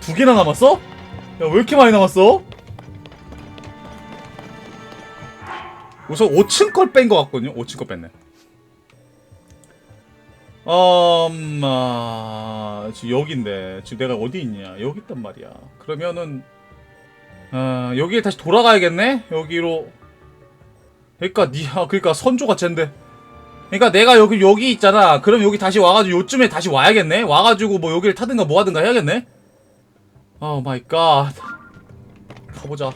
두 개나 남았어? 야 왜 이렇게 많이 남았어? 우선 5층 걸 뺀 것 같거든요. 5층 걸 뺐네. 음, 아, 지금 여기인데. 지금 내가 어디 있냐? 여기 있단 말이야. 그러면은 아, 여기에 다시 돌아가야겠네? 여기로. 그러니까 니 아, 그러니까 선조가 쟨데. 그러니까 내가 여기 여기 있잖아. 그럼 여기 다시 와가지고 요쯤에 다시 와야겠네? 와가지고 뭐 여기를 타든가 뭐 하든가 해야겠네 오 마이 갓 가보자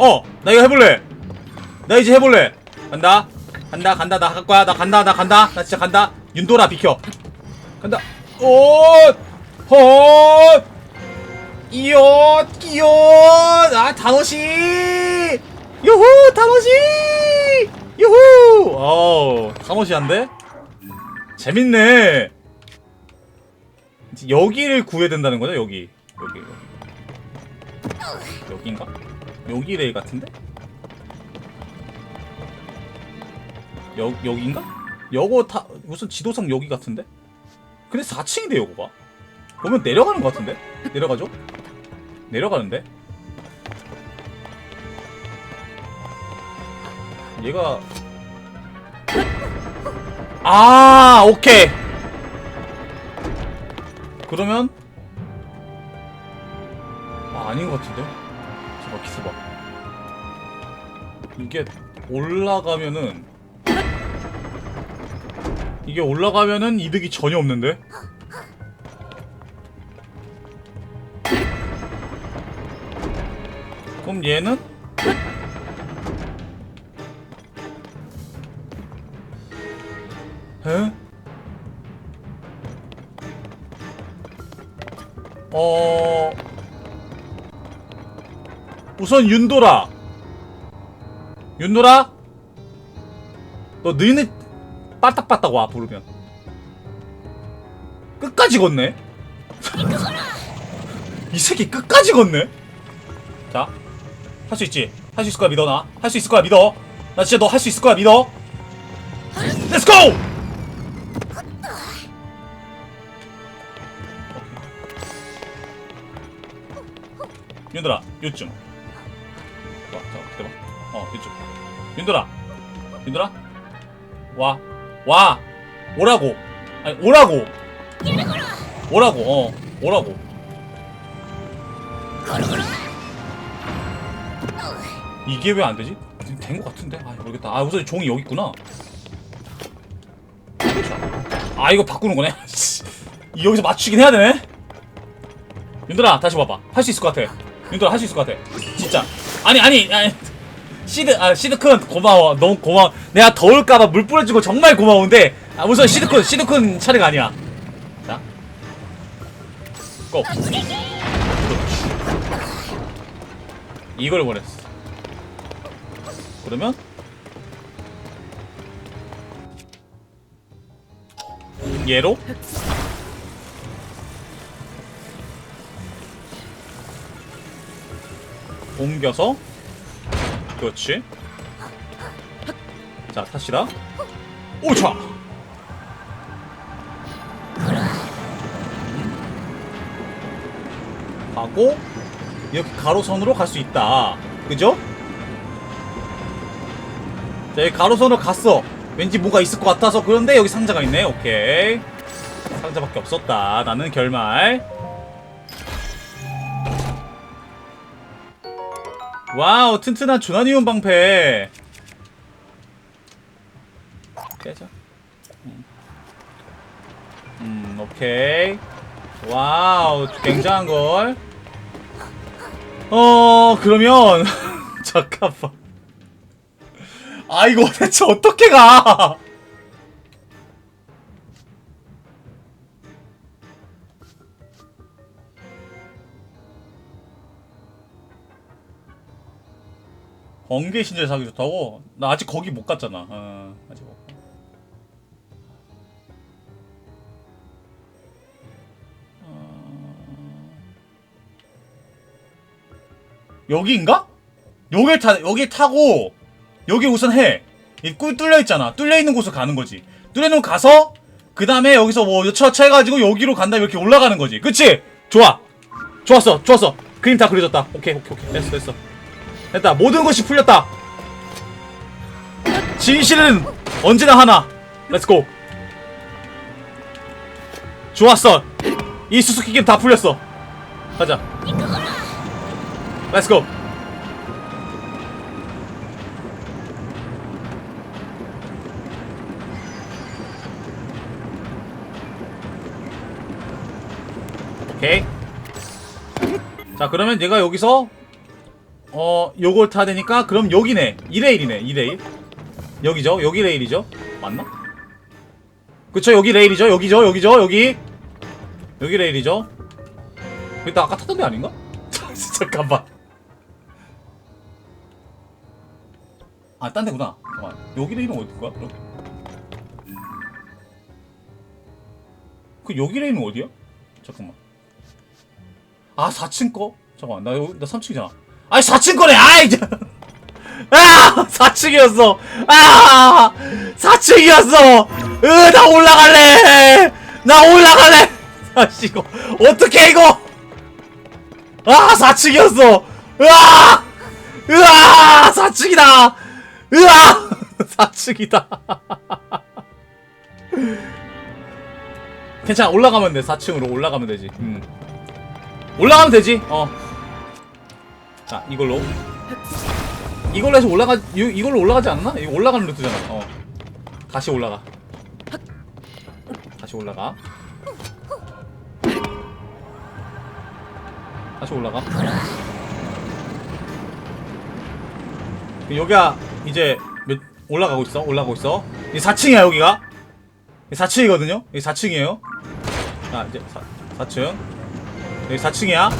어! 나 이거 해볼래! 나 이제 해볼래! 간다! 간다, 간다, 나할 거야, 나 간다, 나 간다, 나 진짜 간다! 윤도라, 비켜! 간다! 오! 헛! 이엇! 이엇! 아, 다노시! 유후! 다노시! 유후! 어우, 다노시한데? 재밌네! 여기를 구해야 된다는 거죠, 여기. 여기, 여기. 여기인가? 여기 레일 같은데? 여, 여기인가? 여거 다 무슨 지도상 여기 같은데? 근데 4층인데 여거가 보면 내려가는 것 같은데? 내려가죠? 내려가는데? 얘가 아 오케이 그러면 아 아닌 것 같은데? 잠깐 기다봐 이게 올라가면은 이게 올라가면은 이득이 전혀 없는데? 그럼 얘는? 우선 윤도라 윤도라 너 너희는 빠딱빠딱 와 부르면. 끝까지 걷네? 이 새끼 끝까지 걷네? 자 할 수 있지? 할 수 있을 거야 믿어 나. 할 수 있을 거야 믿어. 나 진짜 너 할 수 있을 거야 믿어. 렛츠 고 윤도라 요쯤. 어, 이쪽. 윤돌아. 윤돌아. 와. 와. 오라고. 아니, 오라고. 오라고. 어. 오라고. 이게 왜 안 되지? 된 것 같은데. 아, 모르겠다. 아, 우선 종이 여기 있구나. 아, 이거 바꾸는 거네. 여기서 맞추긴 해야 되네. 윤돌아, 다시 와봐. 할 수 있을 것 같아. 윤돌아, 할 수 있을 것 같아. 진짜. 아니 아니 아니 시드 아 시드큰 고마워. 너무 고마워. 내가 더울까봐 물 뿌려주고 정말 고마운데 아 우선 시드큰 시드큰 차례가 아니야. 자 고. 이걸 원했어. 그러면? 얘로? 옮겨서 그렇지. 자 탓이다. 오차! 하고 이렇게 가로선으로 갈 수 있다. 그죠? 자 여기 가로선으로 갔어. 왠지 뭐가 있을 것 같아서 그런데 여기 상자가 있네. 오케이. 상자밖에 없었다. 나는 결말 와우 튼튼한 조나니움 방패 깨자 음. 음 오케이 와우 굉장한 걸 어, 그러면 잠깐만. 아 이거 대체 어떻게 가? 번개 신전 사기 좋다고? 나 아직 거기 못 갔잖아. 어, 아직 못. 가. 어... 여기인가? 여기 타 여기 타고 여기 우선 해. 이꿀 뚫려 있잖아. 뚫려 있는 곳으로 가는 거지. 뚫려 있는 곳 가서 그 다음에 여기서 뭐 여차차 해가지고 여기로 간다 이렇게 올라가는 거지. 그치? 좋아. 좋았어. 좋았어. 그림 다 그려졌다. 오케이 오케이 오케이. 됐어 됐어. 됐다. 모든 것이 풀렸다. 진실은 언제나 하나. 렛츠고. 좋았어. 이 수수께끼는 다 풀렸어. 가자. 렛츠고. 오케이. 자, 그러면 얘가 여기서 어, 요걸 타야 되니까 그럼 여기네. 2레일이네. 2레일. 여기죠? 여기 레일이죠? 맞나? 그쵸, 여기 레일이죠? 여기죠? 여기죠? 여기. 여기 레일이죠? 일단 아까 타던 데 아닌가? 잠깐만. 아, 딴 데구나. 잠깐만. 여기 레일은 어디일까? 그럼? 그 여기 레일은 어디야? 잠깐만. 아, 4층 거? 잠깐만. 나 여기 나 3층이잖아. 아니, 4층 거네. 아이. 저- 아! 4층이었어. 아! 4층이었어. 으, 나 올라갈래. 나 올라갈래. 아씨 이거 어떻게 이거? 아, 4층이었어. 으아! 으아! 4층이다. 으아! 4층이다. 괜찮아. 올라가면 돼. 4층으로 올라가면 되지. 음. 올라가면 되지. 어. 자, 이걸로. 이걸로 해서 올라가 이, 이걸로 올라가지 않나? 이거 올라가는 루트잖아. 어. 다시 올라가. 다시 올라가. 다시 올라가. 여기가 이제 몇 올라가고 있어. 올라가고 있어. 이 4층이야, 여기가. 이 4층이거든요. 여기 4층이에요. 자, 이제 4, 4층. 여기 4층이야.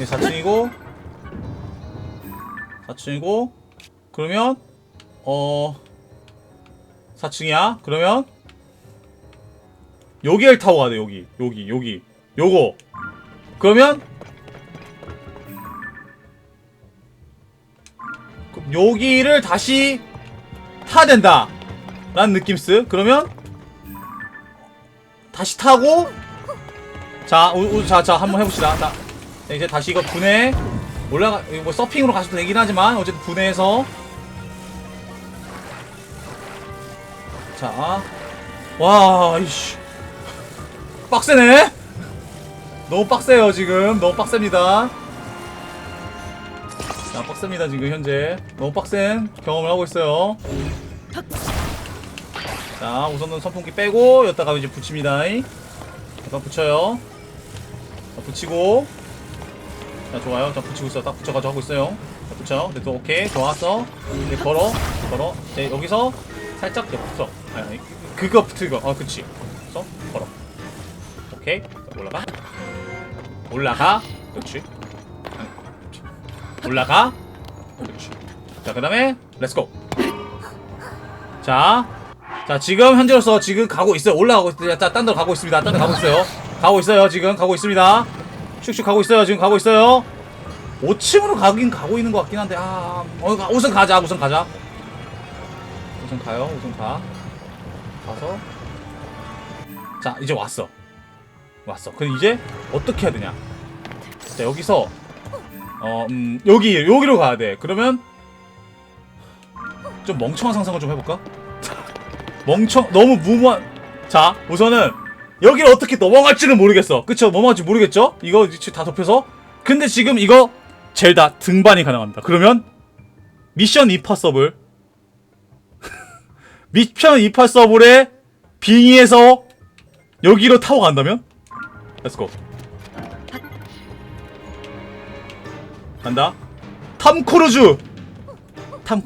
여기 4층이고 4층이고 그러면 어 4층이야. 그러면 여기를 타고 가야 돼. 여기. 여기. 여기. 요거. 그러면 여기를 다시 타야 된다. 라는 느낌스. 그러면 다시 타고 자, 우, 우, 자, 자, 한번 해봅시다. 자, 자, 이제 다시 이거 분해 올라가, 뭐 서핑으로 가셔도 되긴 하지만 어쨌든 분해해서 자, 와, 이씨, 빡세네. 너무 빡세요 지금, 너무 빡셉니다. 자, 빡셉니다 지금 현재 너무 빡센 경험을 하고 있어요. 자, 우선은 선풍기 빼고 여기다가 이제 붙입니다. 잠깐 붙여요. 자, 붙이고. 자, 좋아요. 자, 붙이고 있어. 딱 붙여가지고 하고 있어요. 자, 붙여. 네, 또 오케이. 좋았어. 이제 걸어. 걸어. 네, 여기서 살짝 옆 붙어. 아니, 아니, 그거 붙이고. 어, 그치. 그래서 걸어. 오케이. 자, 올라가. 올라가. 그렇지. 올라가. 그렇지. 자, 그 다음에, 렛츠고. 자, 자, 지금 현재로서 지금 가고 있어요. 올라가고 있어요. 자, 딴 데로 가고 있습니다. 딴데 가고 있어요. 가고 있어요. 지금 가고 있습니다. 슉슉 가고 있어요. 지금 가고 있어요. 5층으로 가긴 가고 있는 것 같긴 한데, 아, 어, 가- 우선 가자. 우선 가자. 우선 가요. 우선 가. 가서. 자, 이제 왔어. 왔어. 그럼 이제 어떻게 해야 되냐? 자, 여기서, 어, 음, 여기, 여기로 가야 돼. 그러면, 좀 멍청한 상상을 좀 해볼까? 멍청 너무 무모한 자 우선은 여기를 어떻게 넘어갈지는 모르겠어 그쵸 넘어갈지 모르겠죠 이거 다 덮여서 근데 지금 이거 젤다 등반이 가능합니다 그러면 미션 임파서블 미션 임파서블의 빙의에서 여기로 타고 간다면 렛츠고 간다 탐 크루즈 탐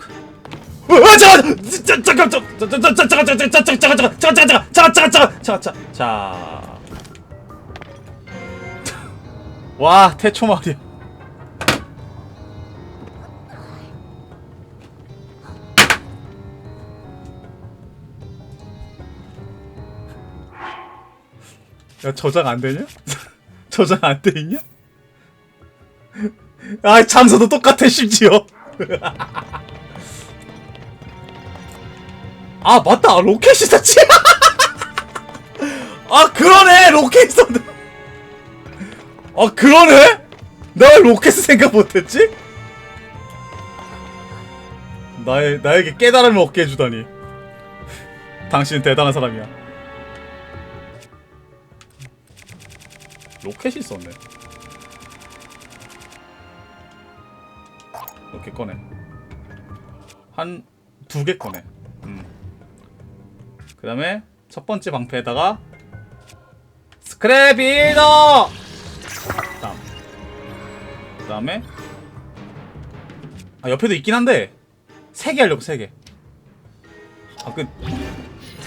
어, 어, 잠깐! 잠깐! 잠깐! 잠깐! 잠깐! 잠깐! 잠깐! 잠깐! 잠깐! 잠깐! 잠깐! 잠깐! 잠깐! 잠깐! 와, 태초 말이야. 야, 저장 안 되냐? 저장 안 돼 있냐? 아, 장소도 똑같아 심지어. 아 맞다 로켓 있었지 아 그러네 로켓 있었네 아 그러네 나 왜 로켓 생각 못했지 나의 나에게 깨달음을 얻게 해주다니 당신은 대단한 사람이야 로켓이 있었네. 로켓 꺼내. 한 두 개 꺼내. 음. 그 다음에 첫 번째 방패에다가 스크래비너 다음. 그 다음에 아 옆에도 있긴 한데 세 개 하려고 세개 아그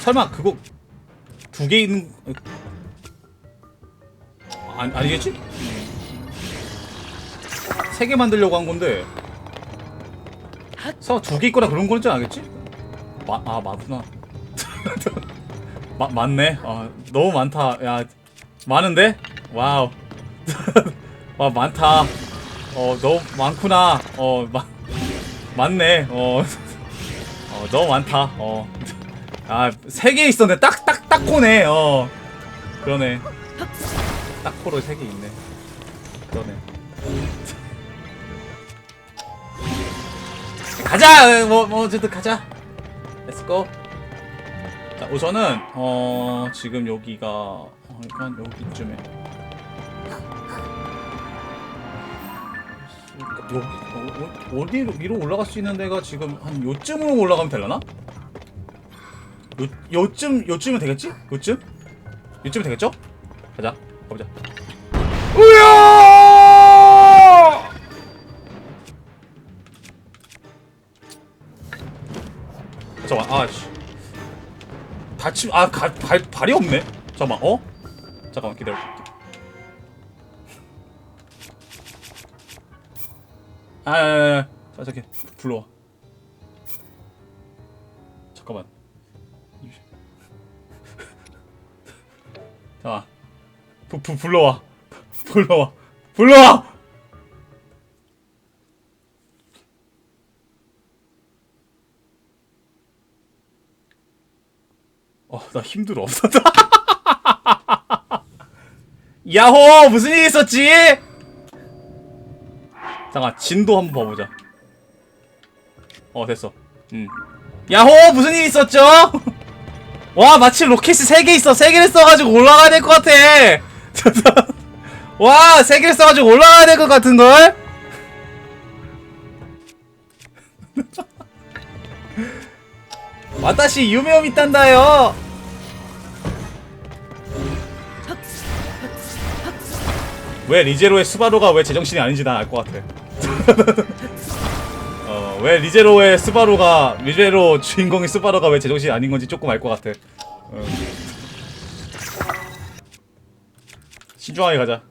설마 그거 두 개 있는 아, 아니겠지? 세 개 만들려고 한 건데. 서 두 개 있거나 그런 거지 않겠지? 마, 아 많구나. 마, 많네. 아 너무 많다. 야 많은데? 와우. 와 많다. 어 너무 많구나. 어 마, 많네. 어, 어 너무 많다. 어아세 개 있었네 딱 딱 딱 코네. 어. 그러네 딱세개 있네 그러네 가자 뭐, 뭐 어쨌든 가자 렛츠고 자 우선은 어 지금 여기가 어, 약간 여기쯤에 여기 어, 어, 어디로 위로 올라갈 수 있는 데가 지금 한 요쯤으로 올라가면 되려나? 요 요쯤 요쯤은 되겠지? 요쯤? 요쯤 되겠죠? 가자 가보자. 우야! 잠깐만 아 씨. 다치 아발 발이 없네? 잠깐만 어? 잠깐만 기다려. 아야야야 불러와 불러와 불러와 어, 나 힘들어. 야호! 무슨 일 있었지? 잠깐, 진도 한번 봐보자. 어, 됐어. 음. 야호! 무슨 일 있었죠? 와, 마치 로켓이 3개 있어. 3개를 써가지고 올라가야 될 것 같아. 와, 3개를 써가지고 올라가야 될 것 같은걸? 와다시 유메오 미 딴다요. 왜 리제로의 스바루가 왜 제정신이 아닌지 난 알 것 같아. 어, 왜 리제로의 스바루가 리제로 주인공의 스바루가 왜 제정신이 아닌 건지 조금 알 것 같아. 어. 신중하게 가자.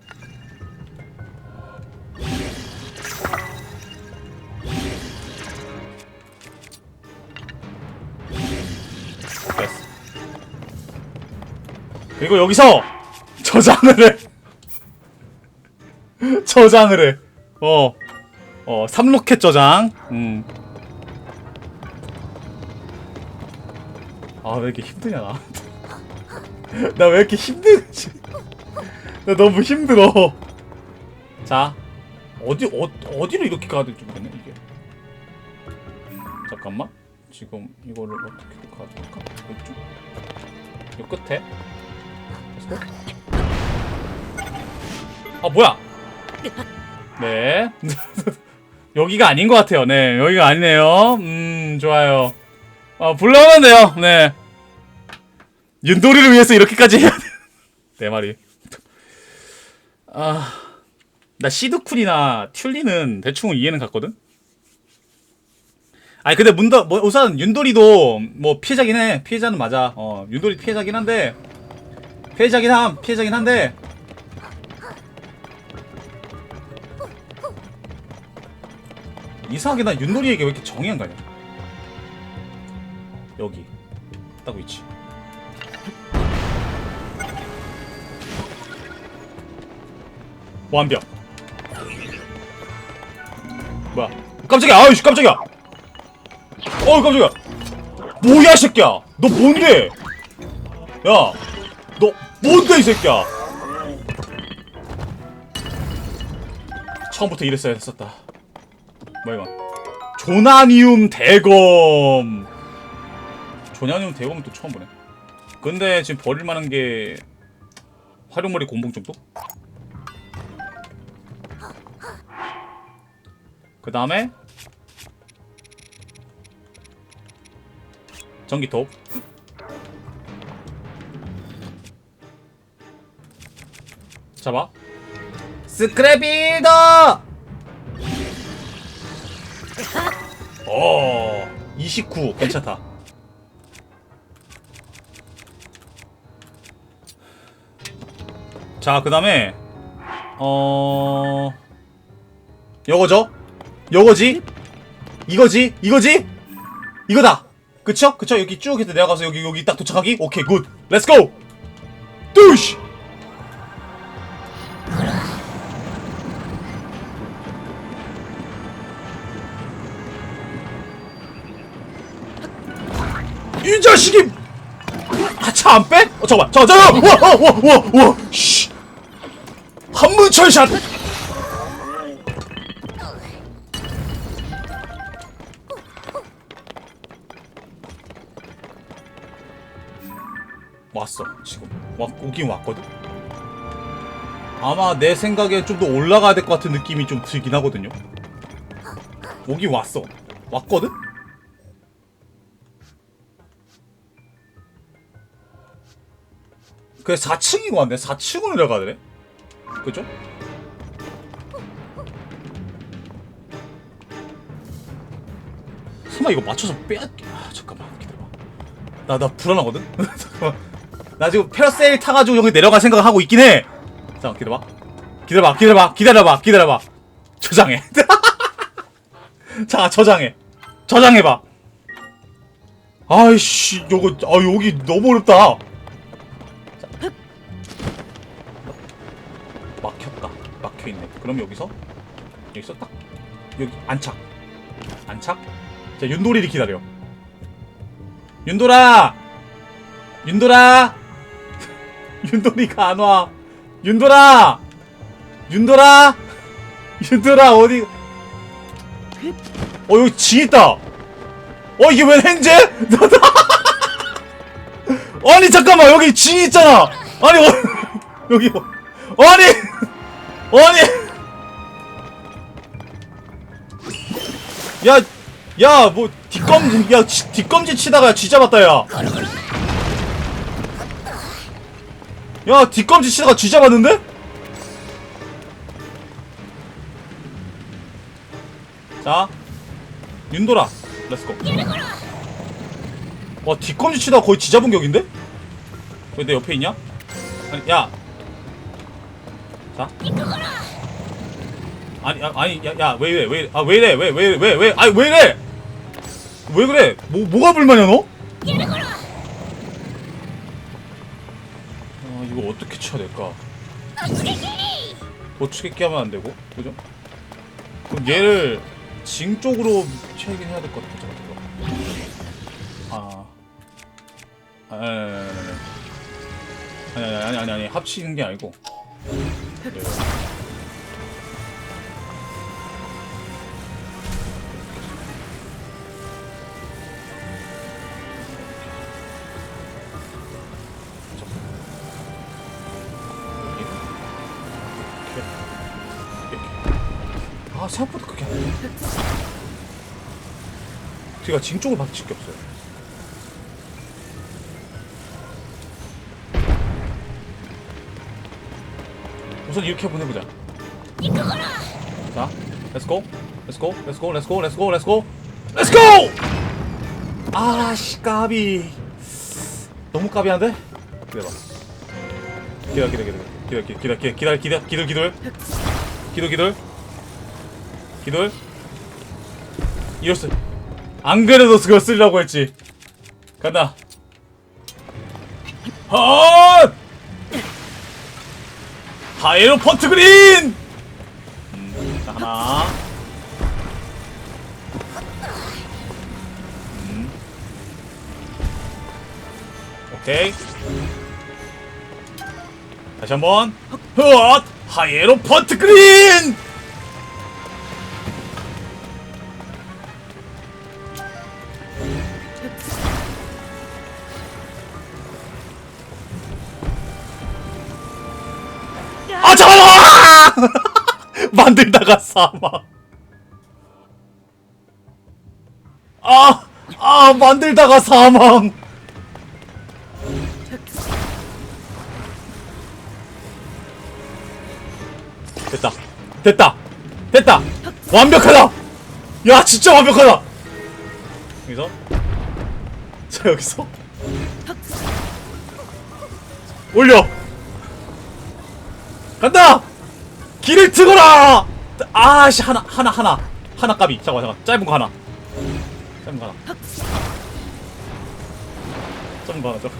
됐어. 그리고 여기서 저장을 해. 저장을 해. 어. 어, 3로켓 저장. 음. 아, 왜 이렇게 힘드냐, 나. 나왜 이렇게 힘들지? 나 너무 힘들어. 자. 어디, 어, 어디로 이렇게 가야 될지 모르겠네, 이게. 잠깐만. 지금 이거를 어떻게 가져올까? 이쪽? 이 끝에? 아 뭐야? 네 여기가 아닌 것 같아요. 네 여기가 아니네요. 음 좋아요. 아 불러오면 돼요. 네 윤도리를 위해서 이렇게까지 해야 돼. 내 말이. 아 나 시드쿨이나 튤리는 대충 이해는 갔거든. 아니 근데 문더 뭐 우선 윤돌이도 뭐 피해자긴 해. 피해자는 맞아. 어 윤돌이 피해자긴 한데 피해자긴 함. 피해자긴 한데. 이상하게 난 윤돌이에게 왜 이렇게 정이 안 가냐 여기. 딱 위치 완벽. 뭐야? 깜짝이야. 아이씨 깜짝이야. 어우 깜짝이야. 뭐야 이 새끼야? 너 뭔데? 야 너 뭔데 이 새끼야? 처음부터 이랬어야 했었다. 뭐야 이건? 조나니움 대검. 조나니움 대검은 또 처음 보네. 근데 지금 버릴 만한 게 활용머리 곰봉 정도? 그 다음에 전기톱 잡아 스크래비더 어, 29 괜찮다. 자, 그 다음에 어 요거죠? 요거지? 이거지? 이거지? 이거다. 그쵸? 그쵸? 여기 쭉 해서 내려가서 여기 여기 딱 도착하기? 오케이, 굿. 렛츠 고. 뚜시. 이 자식이 아 차 안 빼? 어 잠깐만 잠깐만 잠깐만 와 와 와와 씨 한문철 샷 왔어 지금. 와 오긴 왔거든? 아마 내 생각에 좀 더 올라가야 될 것 같은 느낌이 좀 들긴 하거든요. 오긴 왔어. 왔거든? 그래 4층인 것 같네. 4층으로 내려가야 돼 그죠? 설마 이거 맞춰서 빼야 아 잠깐만 기다려봐. 나 나 불안하거든? 잠깐만 나 지금 패러세일 타가지고 여기 내려갈 생각을 하고 있긴 해 잠깐 기다려봐 기다려봐 기다려봐 기다려봐 기다려봐 저장해 자 저장해 저장해봐 아이씨 요거 아 여기 너무 어렵다 막혔다. 막혀있네. 그럼 여기서 여기서 딱 여기 안착. 안착. 자 윤돌이를 기다려. 윤돌아. 윤돌아. 윤돌이가 안 와. 윤돌아. 윤돌아. 윤돌아 어디? 어 여기 지 있다. 어 이게 왜 hen제? 아니 잠깐만 여기 지 있잖아. 아니 어, 여기 뭐- 아니 아니 야 야 뭐 뒷검 야 치- 뒷검지 치다가 쥐 잡았다 야 야 뒷검지 치다가 쥐 잡았는데 자 윤돌아 렛츠고 와 뒷검지 치다가 거의 쥐 잡은 격인데 왜 내 옆에 있냐 아니 야 자. 아니, 아, 아니, 야, 야, 왜 이래, 왜 이래, 아, 왜 이래, 왜, 왜, 왜, 왜, 아니, 왜 이래? 왜 그래? 뭐, 뭐가 불만이야, 너? 쳐야 될까? 어떻게 하면 안 되고, 그죠? 그럼 얘를 징 쪽으로 쳐야긴 해야 될 것 같아, 아, 아, 아니, 아니, 아니, 아니, 아니, 합치는 게 아니고. 네. 아 생각보다 그게 안 돼. 제가 징 쪽을 받칠 게 없어요. 우선 이렇게 보내보자. 자, go, let's go, let's go, let's go. 아씨 까비. 너무 까비한데? 기다려. 기다려, 기다려, 기다려, 기다려, 기다려, 기다려, 기다려, 기다려, 기다려, 기다려, 기다려, 기다려. 이었어. 안 그래도 그거 쓰려고 했지. 간다. 헛! 하이로 펀트 그린! 음, 자, 하나. 음. 오케이. 다시 한번. 헛! 하이에로 펀트 그린! 사망. 아, 아, 만들다가 사망. 됐다. 됐다. 됐다. 완벽하다. 야, 진짜 완벽하다. 여기서. 자, 여기서. 올려. 간다. 길을 트거라. 아씨 하나 하나 하나 하나 까비. 잠깐 잠깐. 짧은 거 하나. 짧은 거 하나. 짧은 거 하나 좀.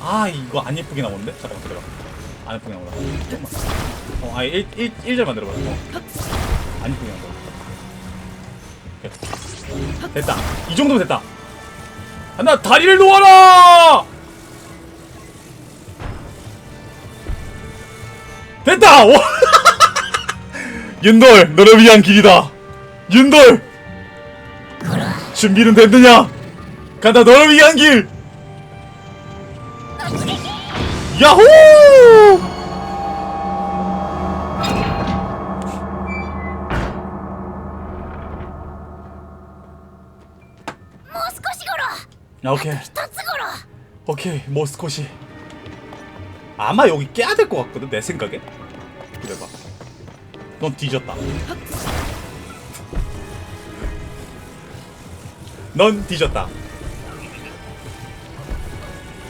아 이거 안 예쁘게 나오는데? 잠깐만 기다려. 안 예쁘게 나오다. 조금만. 어, 아예 1, 1, 1절 만 들어봐. 어. 안 예쁘게 나온다. 됐다. 이 정도면 됐다. 하나 다리를 놓아라. 됐다. 와. 윤돌 너를 위한 길이다. 윤돌 준비는 됐느냐? 간다 너를 위한 길. 야호! 야, 오케이. 오케이, 모스코시. 아마 여기 깨야 될 것 같거든, 내 생각에. 그래봐. 넌 뒤졌다. 넌 뒤졌다.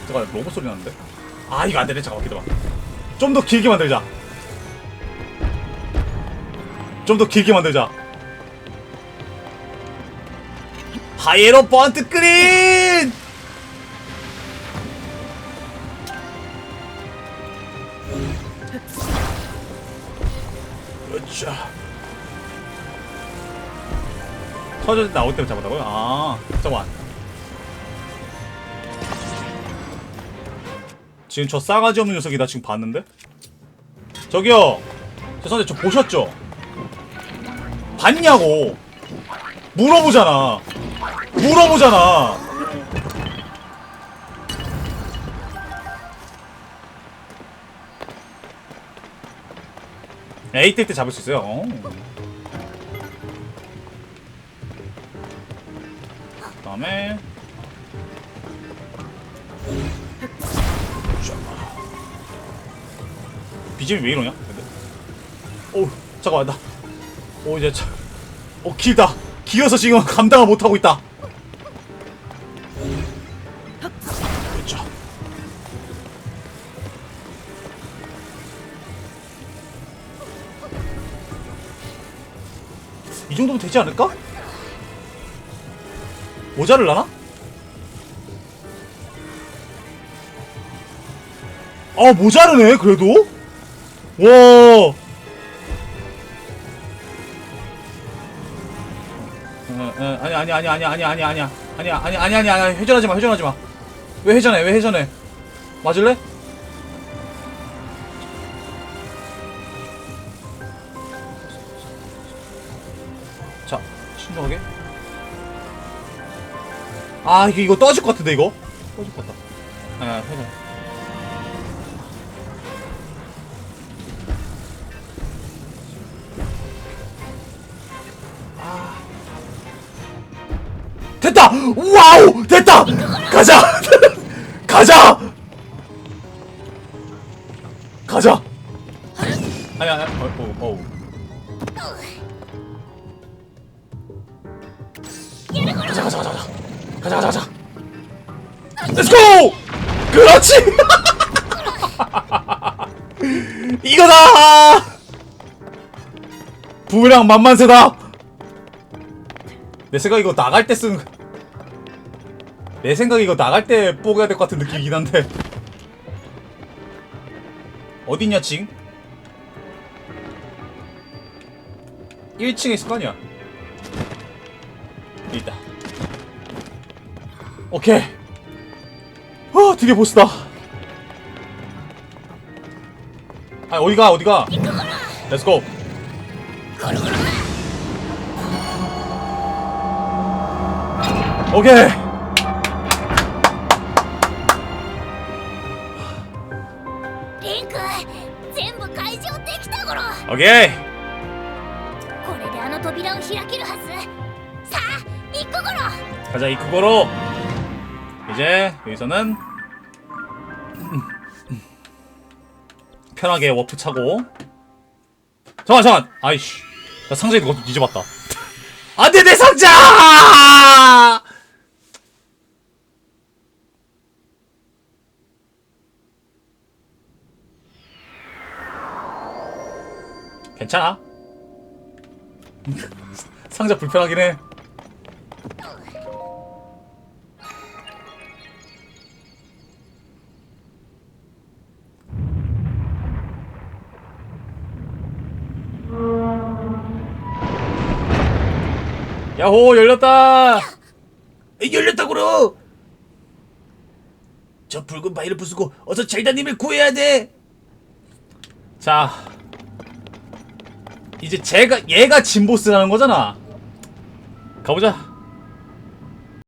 잠깐, 로봇 소리 나는데? 아, 이거 안 되네. 잠깐만, 기다려. 좀더 길게 만들자. 좀 더 길게 만들자. 하이에로 번트 그린! 으쌰. 터져 나올 때 잡았다고요? 아, 잠깐만. 지금 저 싸가지 없는 녀석이 나 지금 봤는데? 저기요! 죄송한데 저 보셨죠? 봤냐고! 물어보잖아! 물어보잖아! 에이 뜰때 잡을 수 있어요. 어. 그다음에 BGM이 왜 이러냐? 근데 오 잠깐만 나. 오 이제 차. 오 길다. 길어서 지금 감당을 못 하고 있다. 되지 않을까? 모자를 나나? 아 모자르네 그래도? 와 아니 아니 아니 아니 아니 아니 아니 아니 아니 아니 아니 아니 회전하지 마 회전하지 마왜 회전해 왜 회전해 맞을래? 아 이거 이거 떠질 것 같은데 이거 떠질 것 같다 아니 회전 됐다! 와우! 됐다! 가자! 가자! 부메랑 만만세다! 내 생각 이거 나갈 때 쓰는 내 생각 이거 나갈 때 뽀개야 될 것 같은 느낌이긴 한데 어딨냐 징? 1층에 있을 거 아니야 있다 오케이. 어, 드디어 보스다. 아, 어디가, 어디가? 렛츠고. 오케이. リンク全部解錠できたゴロ 오케이. これであの扉を開けるはずさあ行くゴロ 가자, 이 그거로. 이제, 여기서는. 편하게 워프 차고. 잠깐, 잠깐! 아이씨. 나 상자에 그것도 뒤져봤다. 안 돼, 내 상자! 괜찮아? 상자 불편하긴 해. 야호 열렸다 열렸다고로 저 붉은 바위를 부수고 어서 젤다님을 구해야 돼 자 이제 제가 얘가 진보스라는 거잖아. 가보자